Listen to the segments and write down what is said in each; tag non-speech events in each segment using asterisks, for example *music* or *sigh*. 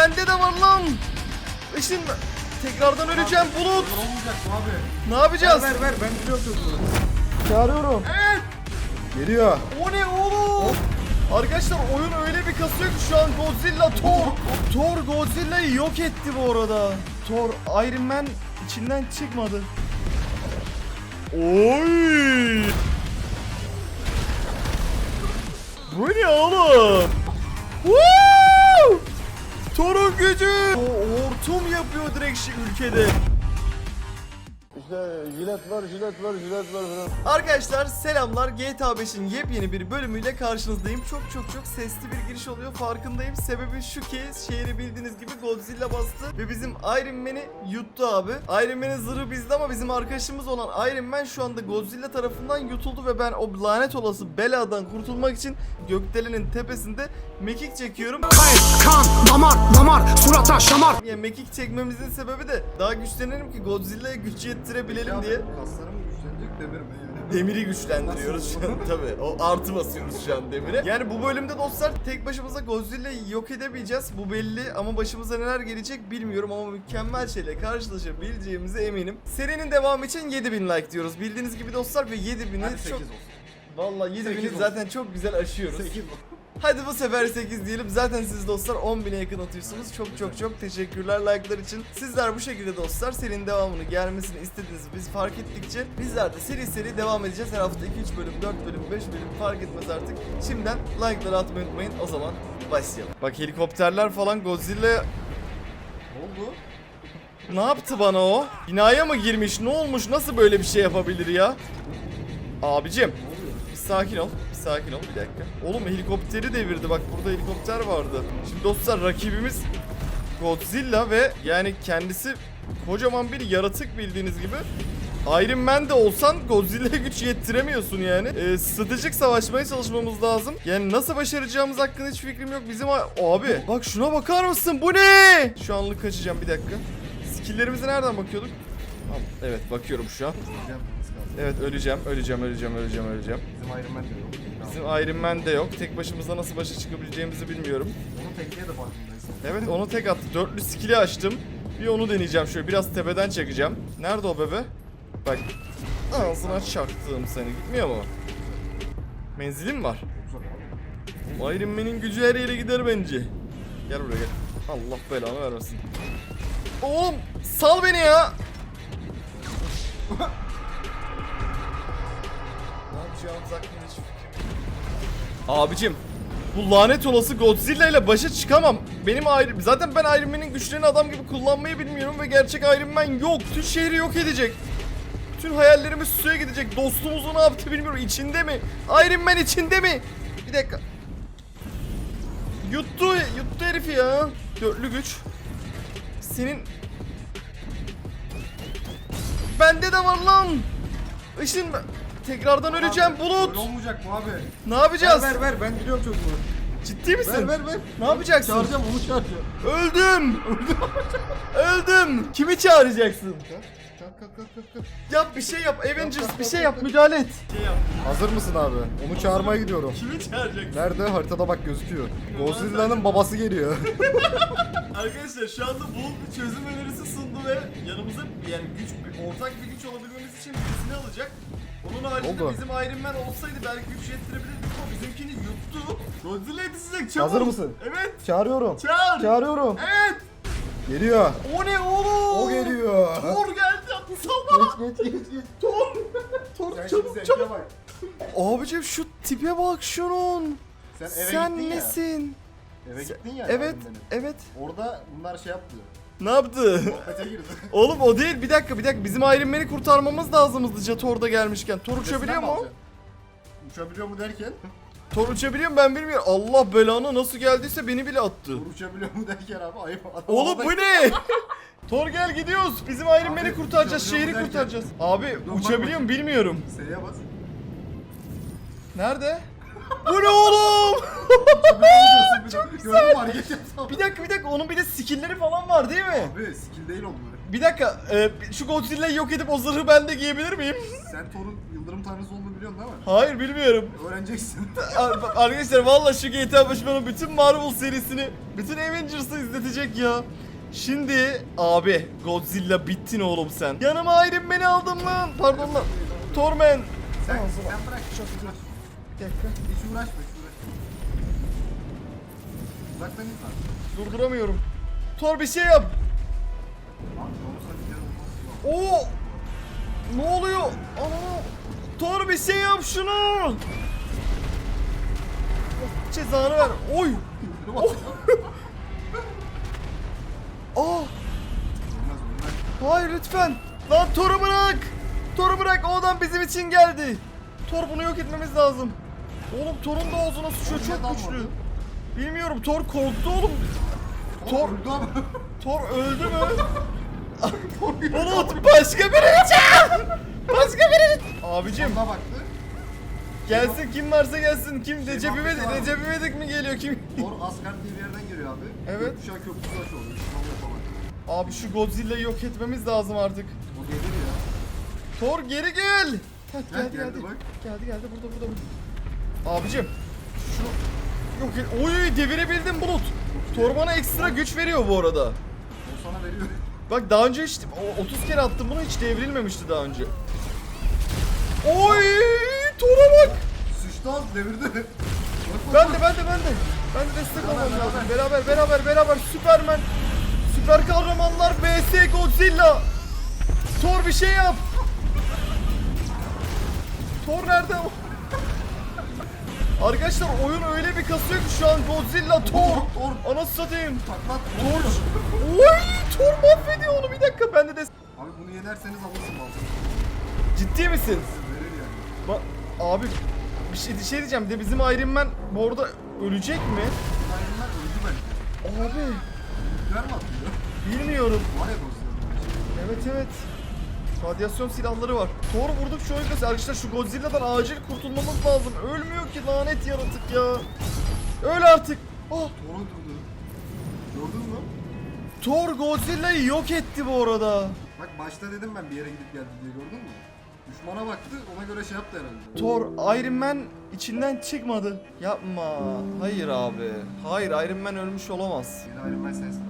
Bende de var lan. Işın tekrardan öleceğim bulut. Olmayacak abi? Ne yapacağız? Ver ver ben biliyorum. Çağırıyorum. Evet. Geliyor. O ne oğlum? Arkadaşlar oyun öyle bir kasıyor ki şu an Godzilla Thor. Thor Godzilla'yı yok etti bu arada. Thor Iron Man içinden çıkmadı. Oy! Bu ne oğlum? Woo! Thor'un gücü! O hortum yapıyor direkt şu ülkede. İşte jilet var, jilet var, jilet var falan. Arkadaşlar selamlar GTA 5'in yepyeni bir bölümüyle karşınızdayım. Çok çok çok sesli bir giriş oluyor farkındayım. Sebebi şu ki şehri bildiğiniz gibi Godzilla bastı ve bizim Iron Man'i yuttu abi. Iron Man'in zırhı bizde ama bizim arkadaşımız olan Iron Man şu anda Godzilla tarafından yutuldu ve ben o lanet olası beladan kurtulmak için Gökdelen'in tepesinde mekik çekiyorum. Kayıt, kan, damar, damar, surata şamar Ya mekik çekmemizin sebebi de daha güçlenelim ki Godzilla'ya güç yettirebilelim diye. Kaslarım güçlenecek demir mi yani? Demiri güçlendiriyoruz şu an tabi. O artı basıyoruz şu an demire. Yani bu bölümde dostlar tek başımıza Godzilla'yı yok edemeyeceğiz. Bu belli ama başımıza neler gelecek bilmiyorum ama mükemmel şeyle karşılaşabileceğimize eminim. Serinin devamı için 7000 like diyoruz. Bildiğiniz gibi dostlar ve 7000'i Hadi 8 çok... olsun. Vallahi 7000'i Sekiz zaten çok güzel aşıyoruz. 8 olsun. Hadi bu sefer 8 diyelim. Zaten siz dostlar 10.000'e yakın atıyorsunuz. Çok çok çok teşekkürler like'lar için. Sizler bu şekilde dostlar serinin devamını gelmesini istediğinizi biz fark ettikçe bizler de seri seri devam edeceğiz. Her hafta 2-3 bölüm, 4 bölüm, 5 bölüm fark etmez artık. Şimdiden like'ları atmayı unutmayın. O zaman başlayalım. Bak helikopterler falan Godzilla Ne oldu? ne yaptı bana o? Binaya mı girmiş? Ne olmuş? Nasıl böyle bir şey yapabilir ya? Abicim sakin ol. Sakin ol bir dakika. Oğlum helikopteri devirdi. Bak burada helikopter vardı. Şimdi dostlar rakibimiz Godzilla ve yani kendisi kocaman bir yaratık bildiğiniz gibi. Iron Man de olsan Godzilla'ya güç yettiremiyorsun yani. Ee, stratejik savaşmaya çalışmamız lazım. Yani nasıl başaracağımız hakkında hiç fikrim yok. Bizim abi bak şuna bakar mısın? Bu ne? Şu anlık kaçacağım bir dakika. Skill'lerimize nereden bakıyorduk? Evet bakıyorum şu an. Evet öleceğim, öleceğim, öleceğim, öleceğim, öleceğim. Bizim Iron Man de yok. Bizim Iron Man de yok. Tek başımıza nasıl başa çıkabileceğimizi bilmiyorum. Onun tekniğe de farkındayız. Evet onu tek attı. Dörtlü skill'i açtım. Bir onu deneyeceğim şöyle. Biraz tepeden çekeceğim. Nerede o bebe? Bak. Ağzına çaktım seni. Gitmiyor mu? Menzilim var? Iron Man'in gücü her yere gider bence. Gel buraya gel. Allah belanı vermesin. Oğlum sal beni ya. Yapacağımız. Abicim bu lanet olası Godzilla ile başa çıkamam. Benim Iron... Zaten ben Iron güçlerini adam gibi kullanmayı bilmiyorum ve gerçek Iron yok. Tüm şehri yok edecek. Bütün hayallerimiz suya gidecek. Dostumuzu ne yaptı bilmiyorum. İçinde mi? Iron Man içinde mi? Bir dakika. Yuttu, yuttu herifi ya. Dörtlü güç. Senin... Bende de var lan. Işın... Tekrardan öleceğim Abi, Bulut. Öyle olmayacak mı abi? Ne yapacağız? Ver ver ver ben biliyorum çocuğu. Ciddi misin? Ver ver ver. Ne yapacaksın? Çağıracağım onu çağıracağım. Öldüm. *laughs* Öldüm. Kimi çağıracaksın? Kalk kalk kalk kalk kalk. Yap bir şey yap. Avengers bir şey yap. Müdahale et. Şey yap. Hazır mısın abi? Onu çağırmaya gidiyorum. Kimi çağıracaksın? Nerede? Haritada bak gözüküyor. Godzilla'nın babası geliyor. *laughs* Arkadaşlar şu anda Bulut bir çözüm önerisi sundu ve yanımıza yani güç ortak bir güç olabilmemiz için birisini alacak. Onun haricinde Oldu. bizim Iron Man olsaydı belki güç yettirebilirdik ama bizimkini yuttu. Godzilla yetişecek çabuk. Hazır mısın? Evet. Çağırıyorum. Çağır. Çağırıyorum. Evet. Geliyor. O ne oğlum? O geliyor. Thor geldi. Sal bana. Geç geç geç geç. Thor. Thor çabuk çabuk. Abicim şu tipe bak şunun. Sen eve Sen gittin ya. nesin? Eve gittin ya. Evet, Iron evet. Orada bunlar şey yaptı. Ne yaptı? Muhabbete girdi. Oğlum o değil bir dakika bir dakika bizim Iron Man'i kurtarmamız lazım hızlıca Thor da gelmişken. Thor uçabiliyor mu? Uçabiliyor mu derken? Thor uçabiliyor mu ben bilmiyorum. Allah belanı nasıl geldiyse beni bile attı. Dur uçabiliyor mu derken abi ayıp. Adam Oğlum bu ne? *laughs* Thor gel gidiyoruz. Bizim Iron Man'i kurtaracağız. Şehri derken? kurtaracağız. Abi Dur, uçabiliyor mu bilmiyorum. S'ye bas. Nerede? bu ne oğlum? Çok güzel. Gördün mü hareket yapsam? bir dakika bir dakika onun bir de skill'leri falan var değil mi? Abi skill değil onlar. Bir dakika e, şu Godzilla'yı yok edip o zırhı ben de giyebilir miyim? *laughs* Sen Thor'un yıldırım tanrısı olduğunu biliyorsun değil mi? Hayır bilmiyorum. Öğreneceksin. *laughs* Ar- Arkadaşlar valla şu GTA 5 bana bütün Marvel serisini, bütün Avengers'ı izletecek ya. Şimdi abi Godzilla bittin oğlum sen. Yanıma Iron Man'i aldım lan. Pardon lan. Tormen. sen, sen bırak. Çok uğraşma. Bir dakika. Hiç uğraşma iz var. Durduramıyorum. Thor bir şey yap. Abi. Oo! Ne oluyor? Ana! Thor bir şey yap şunu. Allah Cezanı ver. Oy! Aa! Olmaz olmaz. Hayır lütfen. Lan Thor'u bırak. Thor'u bırak. O adam bizim için geldi. Thor bunu yok etmemiz lazım. Oğlum Thor'un da ağzına sıçıyor. Çok güçlü. Bilmiyorum. Thor korktu oğlum. Thor. Thor öldü mü? Bulut başka biri için. Başka biri. Abicim Sonuna baktı. gelsin kim varsa gelsin. Kim Recep İvedik, var. Recep İvedik mi geliyor kim? Thor Asgard diye bir yerden geliyor abi. Evet. Gökkuşağı köprüsü taşı oluyor. Şınav yapamaz. Abi şu Godzilla'yı yok etmemiz lazım artık. O gelir ya. Thor geri gel. Heh, Gel, geldi geldi geldi. bak. Geldi geldi burada burada. burada. Abicim yok. Oy devirebildim Bulut. Thor bana ekstra güç veriyor bu arada. O sana veriyor. Bak daha önce hiç o- 30 kere attım bunu hiç devrilmemişti daha önce. Oy Thor'a bak. Sıçtı az devirdi. Ben de ben de ben de. Ben de destek olmam lazım. beraber. Beraber beraber Süpermen. Süper kahramanlar vs Godzilla. Thor bir şey yap. Thor nerede? Arkadaşlar oyun öyle bir kasıyor ki şu an Godzilla Thor. Thor. Anasını satayım. Taklat. Thor. Oy Thor mahvediyor onu bir dakika ben de des- Abi bunu yenerseniz alırsın baltayı. Ciddi misin? Verir yani. Ba- abi bir şey, bir şey diyeceğim. Bir de bizim Iron Man bu arada ölecek mi? Iron Man öldü bence. Abi Nükleer mi atıyor? bilmiyorum. Var ya Godzilla'nın. Evet evet. Radyasyon silahları var. Thor vurduk şu oyunda. Arkadaşlar şu Godzilla'dan acil kurtulmamız lazım. Ölmüyor ki lanet yaratık ya. Öl artık. Ah, Thor öldürdü. Gördün mü? Thor Godzilla'yı yok etti bu arada. Bak başta dedim ben bir yere gidip geldi diye gördün mü? Düşmana baktı ona göre şey yaptı herhalde. Thor Iron Man içinden çıkmadı. Yapma. Hayır abi. Hayır Iron Man ölmüş olamaz. Yeni Iron Man sensin.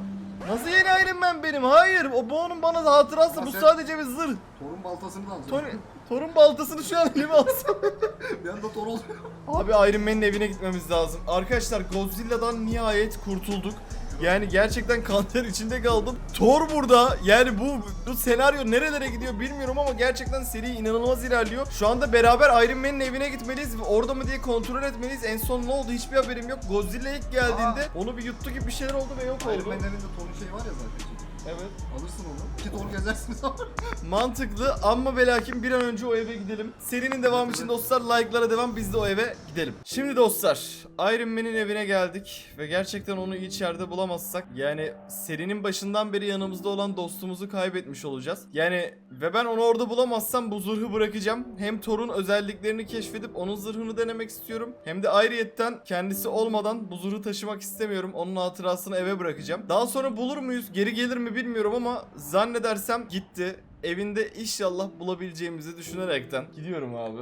Nasıl yeni Iron Man benim? Hayır. O onun bana hatırası. Ama Bu sen- sadece bir zırh. Thor'un baltasını da alacak. Thor, Thor'un baltasını şu an elime alsam. *laughs* bir anda Thor oluyor. Abi Iron Man'in evine gitmemiz lazım. Arkadaşlar Godzilla'dan nihayet kurtulduk. Yani gerçekten kanter içinde kaldım. Thor burada. Yani bu, bu senaryo nerelere gidiyor bilmiyorum ama gerçekten seri inanılmaz ilerliyor. Şu anda beraber Iron Man'in evine gitmeliyiz orada mı diye kontrol etmeliyiz. En son ne oldu hiçbir haberim yok. Godzilla ilk geldiğinde onu bir yuttu gibi bir şeyler oldu ve yok Iron oldu. Man'lerin de Thor'un şeyi var ya zaten. Evet. Alırsın onu. İki Thor gezersiniz ama. *laughs* Mantıklı ama ve lakin bir an önce o eve gidelim. Serinin devamı için dostlar like'lara devam biz de o eve gidelim. Şimdi dostlar Iron Man'in evine geldik ve gerçekten onu içeride bulamazsak yani serinin başından beri yanımızda olan dostumuzu kaybetmiş olacağız. Yani ve ben onu orada bulamazsam bu zırhı bırakacağım. Hem Thor'un özelliklerini keşfedip onun zırhını denemek istiyorum. Hem de ayrıyetten kendisi olmadan bu zırhı taşımak istemiyorum. Onun hatırasını eve bırakacağım. Daha sonra bulur muyuz? Geri gelir mi bilmiyorum ama zannedersem gitti. Evinde inşallah bulabileceğimizi düşünerekten gidiyorum abi.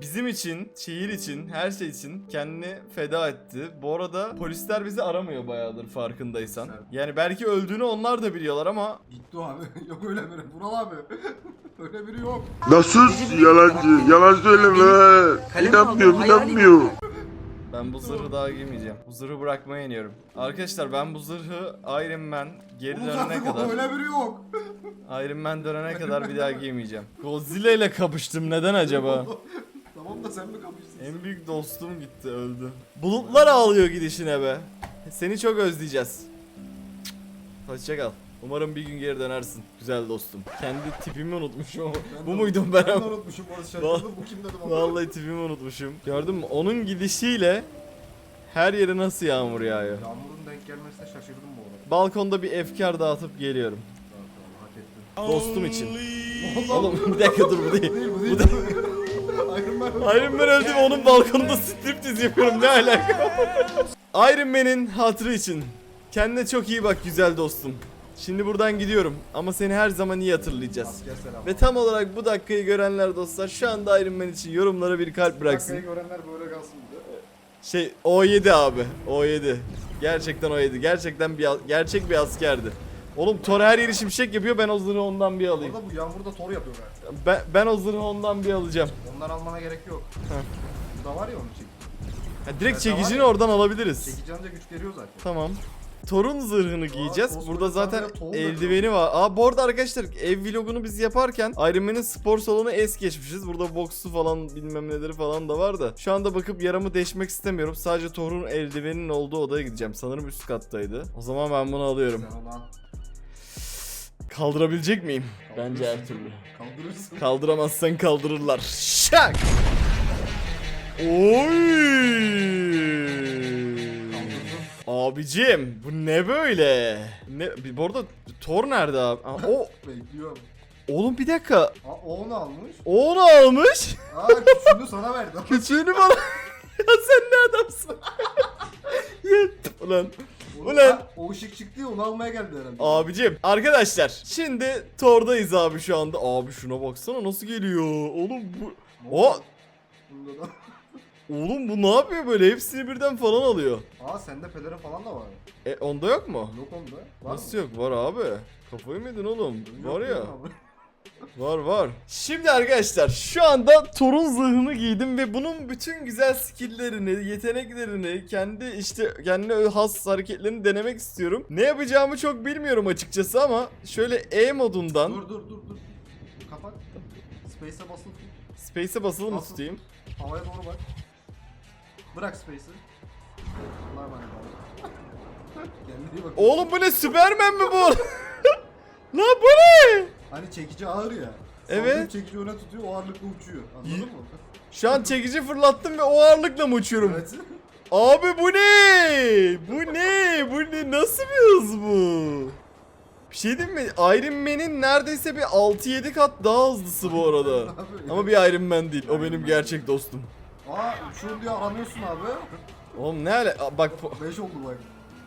Bizim için, şehir için, her şey için kendini feda etti. Bu arada polisler bizi aramıyor bayağıdır farkındaysan. Yani belki öldüğünü onlar da biliyorlar ama Gitti abi. *laughs* yok öyle biri. Vural abi. *laughs* öyle biri yok. Nasıl yalancı? Yalan söyleme. İnanmıyorum, inanmıyor. Ben bu zırhı daha giymeyeceğim. Bu zırhı bırakmaya iniyorum. Arkadaşlar ben bu zırhı Iron Man geri Umut dönene artık kadar *laughs* öyle biri yok. Iron Man dönene kadar bir daha giymeyeceğim. Godzilla ile kapıştım neden acaba? *laughs* tamam da sen mi kapıştın? En büyük dostum gitti öldü. Bulutlar ağlıyor gidişine be. Seni çok özleyeceğiz. Hoşçakal. Umarım bir gün geri dönersin güzel dostum. Kendi tipimi unutmuşum. Ben Bu de- muydum ben Ben de unutmuşum orası şaşırdım. Bu kim dedim ama. Vallahi tipimi unutmuşum. Gördün mü? Onun gidişiyle her yere nasıl yağmur yağıyor. Yağmurun denk gelmesine şaşırdım bu arada. Balkonda bir efkar dağıtıp geliyorum. Tamam tamam hak ettin. Dostum için. Oğlum bir dakika dur bu değil. Bu değil bu değil. Bu değil. *laughs* Iron Man. Iron Man öldü ve onun balkonunda striptiz yapıyorum ne alaka? *laughs* Iron Man'in hatırı için. Kendine çok iyi bak güzel dostum. Şimdi buradan gidiyorum ama seni her zaman iyi hatırlayacağız. Ve tam olarak bu dakikayı görenler dostlar şu anda Iron Man için yorumlara bir kalp bıraksın. Dakikayı görenler böyle kalsın bir de. Şey O7 abi. O7. Gerçekten O7. Gerçekten bir gerçek bir askerdi. Oğlum Thor her yeri şimşek yapıyor ben o zırhı ondan bir alayım. Orada bu yağmurda tor yapıyor galiba. Ben, ben o zırhı ondan bir alacağım. Ondan almana gerek yok. Bu da var ya onun çekici. Ha, direkt Evet, çekicini oradan alabiliriz. Çekici anca güç veriyor zaten. Tamam. Thor'un zırhını giyeceğiz. koskoca Burada zaten eldiveni var. Aa bu arada arkadaşlar ev vlogunu biz yaparken Iron Man'in spor salonu es geçmişiz. Burada boksu falan bilmem neleri falan da var da. Şu anda bakıp yaramı deşmek istemiyorum. Sadece Thor'un eldiveninin olduğu odaya gideceğim. Sanırım üst kattaydı. O zaman ben bunu alıyorum. Kaldırabilecek miyim? Bence her türlü. Kaldırırsın. Kaldıramazsan kaldırırlar. Şak! Oy! Abicim bu ne böyle? Ne bu arada Thor nerede abi? Aa, o *laughs* Bekliyorum. oğlum bir dakika. Aa, o onu almış. O onu almış. Aa küçüğünü sana verdi. *laughs* Küçüğünü bana. *laughs* ya sen ne adamsın? Yet. Ulan. Ulan. Ha, O ışık çıktı ya onu almaya geldi herhalde. Abicim arkadaşlar şimdi Thor'dayız abi şu anda. Abi şuna baksana nasıl geliyor. Oğlum bu o Bunda da. Oğlum bu ne yapıyor böyle? Hepsini birden falan alıyor. Aa sende pelerin falan da var. E onda yok mu? Yok onda. Var Nasıl yok? Var abi. Kafayı mı yedin oğlum? mı? Var Yok ya. abi. *laughs* Var var. Şimdi arkadaşlar şu anda Thor'un zırhını giydim ve bunun bütün güzel skill'lerini, yeteneklerini, kendi işte kendine has hareketlerini denemek istiyorum. Ne yapacağımı çok bilmiyorum açıkçası ama şöyle E modundan Dur dur dur dur. Kapat. Space'e basılı. Space'e basılı mı tutayım? tut. Havaya doğru bak. Bırak Space'i. Allah'a emanet abi. Kendine iyi bak. Oğlum bu ne Süpermen mi bu? *laughs* Lan bu ne? Hani çekici ağır ya. Evet. Saldırıp çekici öne tutuyor o ağırlıkla uçuyor. Anladın mı? Şu an çekici fırlattım ve o ağırlıkla mı uçuyorum? Evet. Abi bu ne? Bu ne? Bu ne? Nasıl bir hız bu? Bir şey diyeyim mi? Iron Man'in neredeyse bir 6-7 kat daha hızlısı bu arada. *laughs* Ama bir Iron Man değil. O benim gerçek dostum. Aa uçuyor diye aramıyorsun abi. Oğlum ne. Aa, Bak po- 5 oldu bak.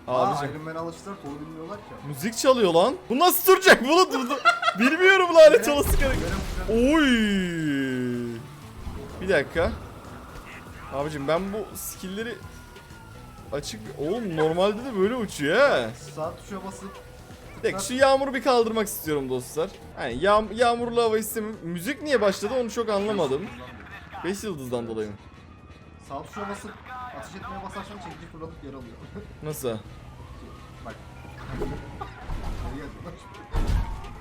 Abicim. Aa Iron Man alıştılar koru bilmiyorlar ki. müzik çalıyor lan. Bu nasıl duracak? Bunu durdu. Bilmiyorum lanet olası gerek. Verem Oy. Bir dakika. Abicim ben bu skill'leri açık... Oğlum normalde de böyle uçuyor ha. Sağ tuşa basıp Bir dakika şu yağmuru bir kaldırmak istiyorum dostlar. Hani yağ, yağmurlu hava istemiyorum. Müzik niye başladı onu çok anlamadım. 5 yıldızdan dolayı mı? Sağ tuşa basıp ateş etmeye basarsan çekici fırlatıp yer alıyor. *laughs* Nasıl? bak. Bak.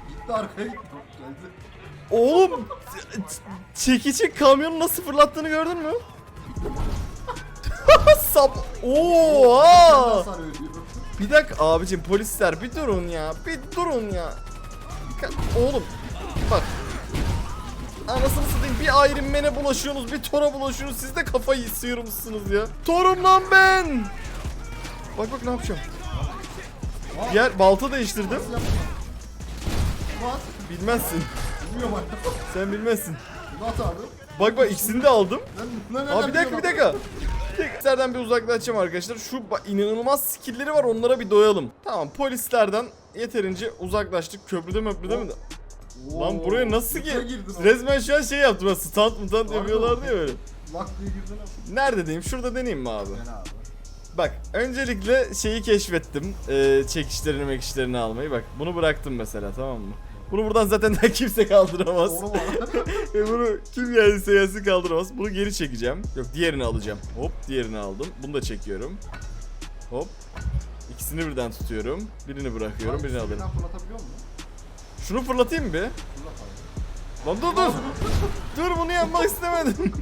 Gitti arkaya gitti. Geldi. Oğlum ç- çekici kamyonu nasıl fırlattığını gördün mü? *laughs* Sap. Oha! Hasar veriyor. Bir dakika abicim polisler bir durun ya. Bir durun ya. Oğlum. Anasını satayım bir Iron Man'e bulaşıyorsunuz bir Thor'a bulaşıyorsunuz siz de kafayı sıyırmışsınız ya. Thor'um lan ben. Bak bak ne yapacağım. Diğer balta değiştirdim. Bilmezsin. Sen bilmezsin. Bak bak ikisini de aldım. Lan, Abi bir dakika bir dakika. Polislerden bir uzaklaşacağım arkadaşlar. Şu inanılmaz skill'leri var onlara bir doyalım. Tamam polislerden yeterince uzaklaştık. Köprüde möprüde mi? Lan buraya nasıl Yatağa gir? girdin. Resmen şu an şey yaptım. ben, Stand mutant Harbi yapıyorlardı mi? ya böyle. Lak diye girdin. Nerede diyeyim? Şurada deneyeyim mi abi? Bak öncelikle şeyi keşfettim. Ee, çekişlerini mekişlerini almayı. Bak bunu bıraktım mesela tamam mı? Bunu buradan zaten daha *laughs* kimse kaldıramaz. Doğru? *laughs* Ve bunu kim geldiyse gelsin kaldıramaz. Bunu geri çekeceğim. Yok diğerini alacağım. Hop diğerini aldım. Bunu da çekiyorum. Hop. İkisini birden tutuyorum. Birini bırakıyorum, birini alırım. Fırlatabiliyor musun? Şunu fırlatayım bir? Lan dur dur. dur bunu yapmak istemedim.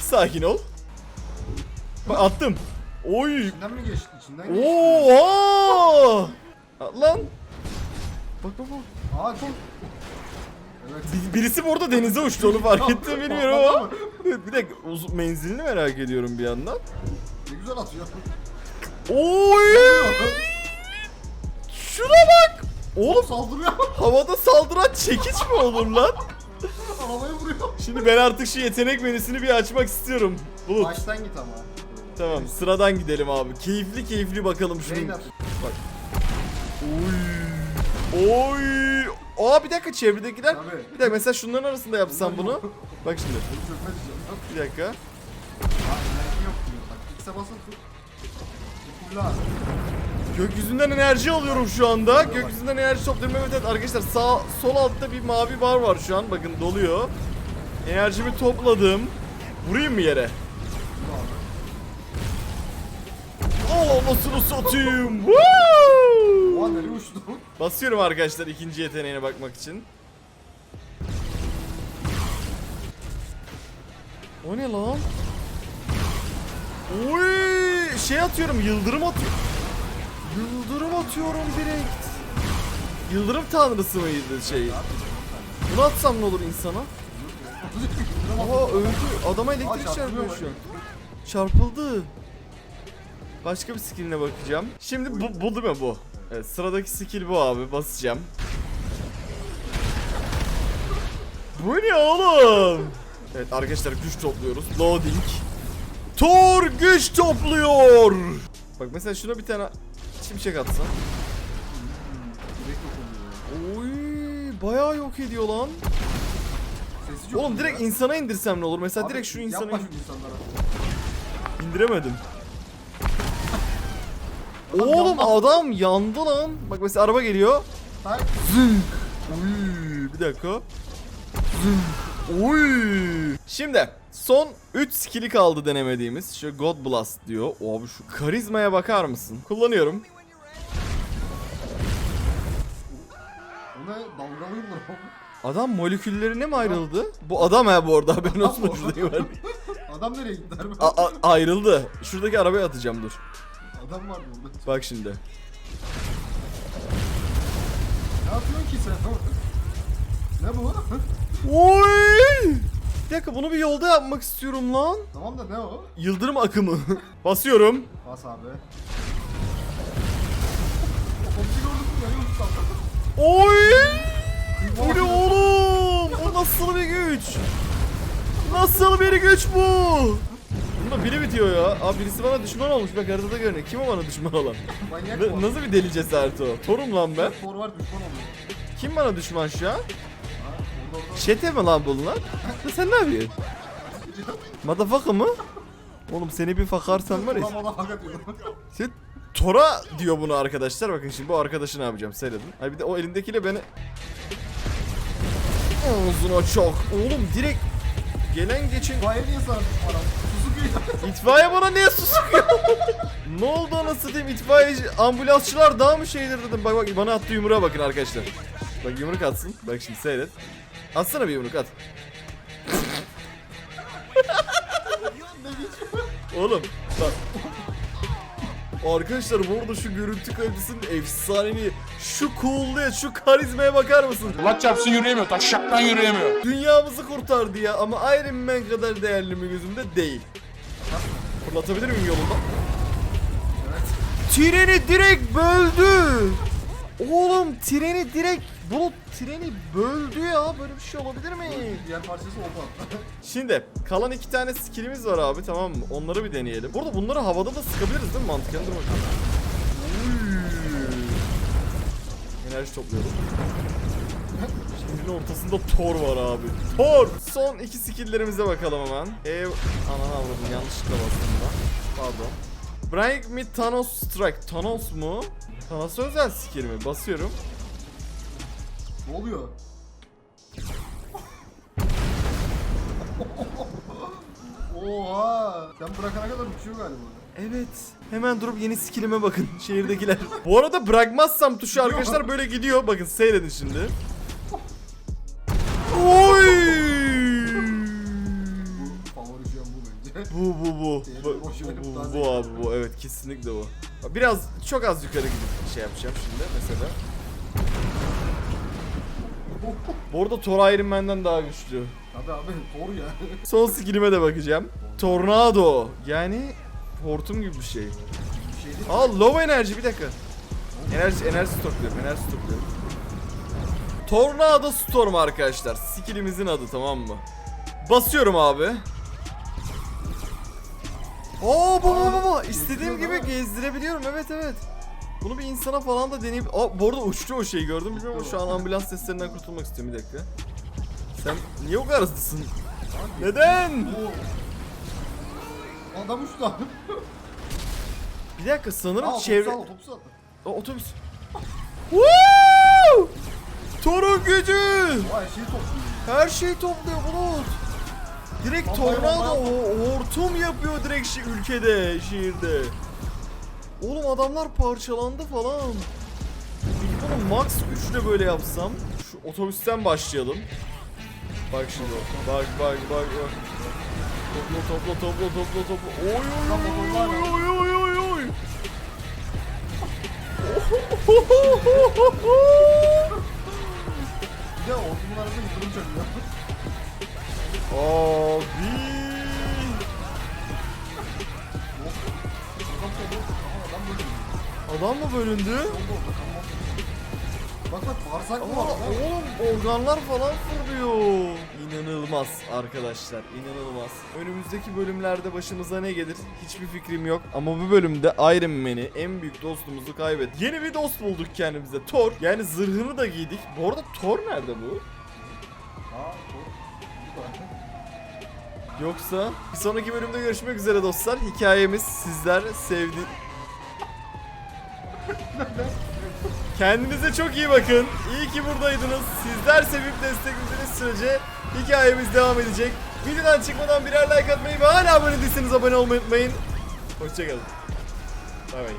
Sakin ol. Bak attım. Oy. İçinden mi geçti? İçinden geçti. Oha! Lan. Bak bak bak. Aa çok... Evet. Bir- Birisi burada denize uçtu onu fark ettim *laughs* bilmiyorum ama. bir dakika uzun menzilini merak ediyorum bir yandan. Ne güzel atıyor. Oy! Şuna bak! Oğlum Saldırıyor. *laughs* havada saldıran çekiç mi olur lan? Arabaya vuruyor. Şimdi ben artık şu yetenek menüsünü bir açmak istiyorum. Bulut. Baştan git ama. Tamam sıradan gidelim abi. Keyifli keyifli bakalım şunu. Rain at. Oy. Oy. Aa bir dakika çevredekiler. Tabii. Bir dakika mesela şunların arasında yapsam bunu. Bak şimdi. Beni çökme diyeceğim. Bir dakika. Abi yok diyor. Bak X'e basın tut. Bir Fulla. Gökyüzünden enerji alıyorum şu anda. Gökyüzünden enerji topluyorum. Evet, evet arkadaşlar sağ sol altta bir mavi bar var şu an. Bakın doluyor. Enerjimi topladım. Vurayım mı yere? Oh nasıl satayım? Nereye uçtu? Basıyorum arkadaşlar ikinci yeteneğine bakmak için. O ne lan? Oy! Şey atıyorum, yıldırım atıyorum. Yıldırım atıyorum direkt. Yıldırım tanrısı mıydı şey? Bunu atsam ne olur insana? Aa öldü. Adama elektrik çarpıyor çarpıyor şu an. Çarpıldı. Başka bir skilline bakacağım. Şimdi bu, bu değil mi bu? Evet, sıradaki skill bu abi. Basacağım. Bu ne oğlum? Evet arkadaşlar güç topluyoruz. Loading. Thor güç topluyor. Bak mesela şuna bir tane şimşek atsam. Oy bayağı yok ediyor lan. Sesi çok Oğlum direkt ya. insana indirsem ne olur? Mesela Abi, direkt şu insana Yapma şu insanlara. indiremedim. Adam Oğlum yanmaz. adam yandı lan. Bak mesela araba geliyor. Hayır. Uy, bir dakika. Uy. Şimdi son 3 skill'i kaldı denemediğimiz. Şu God Blast diyor. Abi şu karizmaya bakar mısın? Kullanıyorum. O ne? Dalgalıyım lan. Adam moleküllerine mi ayrıldı? Bu adam ha bu arada haberin olsun Adam şuradaki var. Adam nereye gitti harbi? A- a- ayrıldı. Şuradaki arabaya atacağım dur. Adam var burada. Bak şimdi. Ne yapıyorsun ki sen? ne bu? Oy! Bir dakika bunu bir yolda yapmak istiyorum lan. tamam da ne o? Yıldırım akımı. Basıyorum. Bas abi. Komşu gördün mü? Adam? Oy! Bu ne oğlum? Bu nasıl bir güç? Nasıl bir güç bu? Bunda biri bitiyor ya. Abi birisi bana düşman olmuş bak haritada görünüyor. Kim o bana düşman olan? Manyak Na- nasıl bir deli cesaret o? Torum lan ben. Var düşman oluyor. Kim bana düşman şu an? Çete mi lan bunlar? Sen ne yapıyorsun? Motherfucker mı? Oğlum seni bir fakarsam var ya. Ulan bana hak atıyor. Sen Tora diyor bunu arkadaşlar. Bakın şimdi bu arkadaşı ne yapacağım seyredin. Ay bir de o elindekiyle beni Ağzına çok. Oğlum direkt gelen geçin. Vay niye sardı adam? Suzuki. *laughs* İtfaiye bana niye susuyor? *laughs* ne oldu anasını satayım itfaiyeci ambulansçılar daha mı şeydir dedim. Bak bak bana attığı yumruğa bakın arkadaşlar. Bak yumruk atsın. Bak şimdi seyret. Atsana bir yumruk at. Oğlum bak. Arkadaşlar bu arada şu görüntü kalitesinin efsaneli, şu cool'luğa, şu karizmaya bakar mısın? Allah çarpsın yürüyemiyor. Taşşaktan yürüyemiyor. Dünyamızı kurtardı ya ama Iron Man kadar değerli mi gözümde değil. Fırlatabilir miyim yolunda? Treni direkt böldü. Oğlum treni direkt bu treni böldü ya böyle bir şey olabilir mi? Diğer parçası oldu. *laughs* Şimdi kalan iki tane skillimiz var abi tamam mı? Onları bir deneyelim. Burada bunları havada da sıkabiliriz değil mi mantıken? Dur bakalım. Enerji topluyorum. Şehrin ortasında Thor var abi. Thor! Son iki skilllerimize bakalım hemen. Ev... Ananı avradım yanlışlıkla bastım. Pardon. Break me Thanos Strike. Thanos mu? Thanos özel skill mi? Basıyorum. Ne oluyor? Oha! Sen bırakana kadar uçuyor galiba. Evet. Hemen durup yeni skillime bakın *laughs* şehirdekiler. Bu arada bırakmazsam tuşu arkadaşlar böyle gidiyor. Bakın seyredin şimdi. Oy! Bu. Bu bu bu. Bu, bu, bu, abi bu. Evet kesinlikle bu. Biraz çok az yukarı gidip şey yapacağım şimdi mesela. Bu arada Thor Iron Man'den daha güçlü. Tabii abi Thor ya. *laughs* Son skillime de bakacağım. Tornado. Yani hortum gibi bir şey. Şey. Aa low enerji bir dakika. Enerji enerji stokluyorum. Enerji stokluyorum. Tornado Storm arkadaşlar. Skillimizin adı tamam mı? Basıyorum abi. Oo baba baba istediğim gibi gezdirebiliyorum evet evet. Bunu bir insana falan da deneyip... Aa bu arada uçtu o şey gördün mü bilmiyorum ama şu an ambulans seslerinden kurtulmak istiyorum bir dakika. Sen niye o kadar hızlısın? Neden? Adam uçtu abi. *laughs* Bir dakika sanırım Aa, çevre... otobüs otobüs. Aa, otobüs. Woo! Torun gücü! Vay şeyi topluyor. Her şey topluyor Bulut. Direkt tornado hortum yapıyor direkt şi- ülkede, şehirde. Oğlum adamlar parçalandı falan. Peki bunu max güçle böyle yapsam? Şu otobüsten başlayalım. Bak şimdi. Bak bak bak bak. Topla topla topla topla topla. Oy oy oy oy oy oy ortamın arasında yıldırım çakıyor. Abi. Adam mı bölündü? Bak bak bağırsak mı var? oğlum organlar falan fırlıyor. İnanılmaz arkadaşlar inanılmaz. Önümüzdeki bölümlerde başımıza ne gelir hiçbir fikrim yok. Ama bu bölümde Iron Man'i en büyük dostumuzu kaybettik. Yeni bir dost bulduk kendimize Thor. Yani zırhını da giydik. Bu arada Thor nerede bu? Aa. Yoksa bir sonraki bölümde görüşmek üzere dostlar. Hikayemiz sizler sevdi. Kendinize çok iyi bakın. İyi ki buradaydınız. Sizler sevip desteklediğiniz sürece hikayemiz devam edecek. Videodan çıkmadan birer like atmayı ve hala abone değilseniz abone olmayı unutmayın. Hoşçakalın. Bay bay.